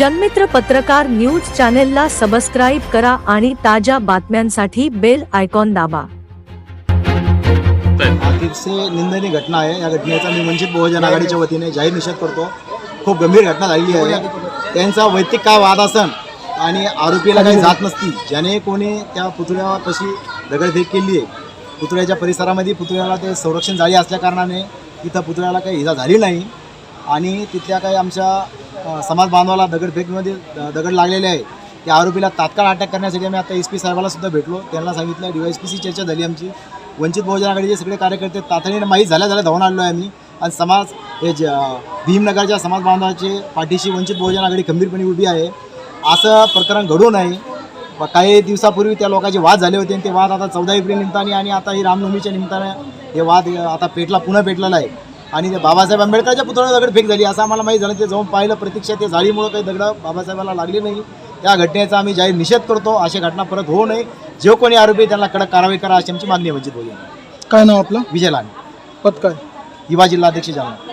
जनमित्र पत्रकार न्यूज चॅनेलला सबस्क्राईब करा आणि ताज्या बातम्यांसाठी बेल आयकॉन दाबा. अतिशय निंदनीय घटना आहे. या घटनेचा मी वंचित बहुजन आघाडीच्या वतीने जाहीर निषेध करतो. खूप गंभीर घटना झालेली आहे. त्यांचा वैयक्तिक काय वाद असन आणि आरोपीला काही जात नसती ज्याने कोणी त्या पुतळ्यापाशी दगडफेक केली आहे. पुतळ्याच्या परिसरामध्ये पुतळ्याला ते संरक्षण जाळी असल्याकारणाने तिथं पुतळ्याला काही इजा झाली नाही. आणि तिथल्या काही आमच्या समाज बांधवाला दगडफेकीमध्ये दगड लागलेले आहे. त्या आरोपीला तात्काळ अटक करण्यासाठी आम्ही आता एस पी साहेबाला सुद्धा भेटलो. त्यांना सांगितलं डी वाय एस पीची चर्चा झाली आमची. वंचित बहुजन आघाडीचे सगळे कार्यकर्ते तातडीने माहीत झाल्या झाल्या धावून आलो आहे आम्ही. आणि समाज हे ज भीमनगरच्या समाज बांधवाचे पाठीशी वंचित बहुजन आघाडी खंबीरपणे उभी आहे. असं प्रकरण घडू नये. काही दिवसापूर्वी त्या लोकांचे वाद झाले होते आणि ते वाद आता चौदा एप्रिल निमित्ताने आणि आता ही रामनवमीच्या निमित्ताने हे वाद आता पेटला पुन्हा पेटलेला आहे. आणि ते बाबासाहेब आंबेडकरच्या पुतळ्यावर दगड फेक झाली. असं आम्हाला माहीत झालं. ते जाऊन पाहिलं. प्रत्यक्ष ते जाळीमुळं काही दगडं बाबासाहेबाला लागली नाही. त्या घटनेचा आम्ही जाहीर निषेध करतो. अशा घटना परत होऊ नये. जे कोणी आरोपी त्यांना कडक कारवाई करा अशी आमची मागणी वंचित बहुजन. काय नाव आपलं? विजय लांडे. पद काय? युवा जिल्हाध्यक्ष जालना.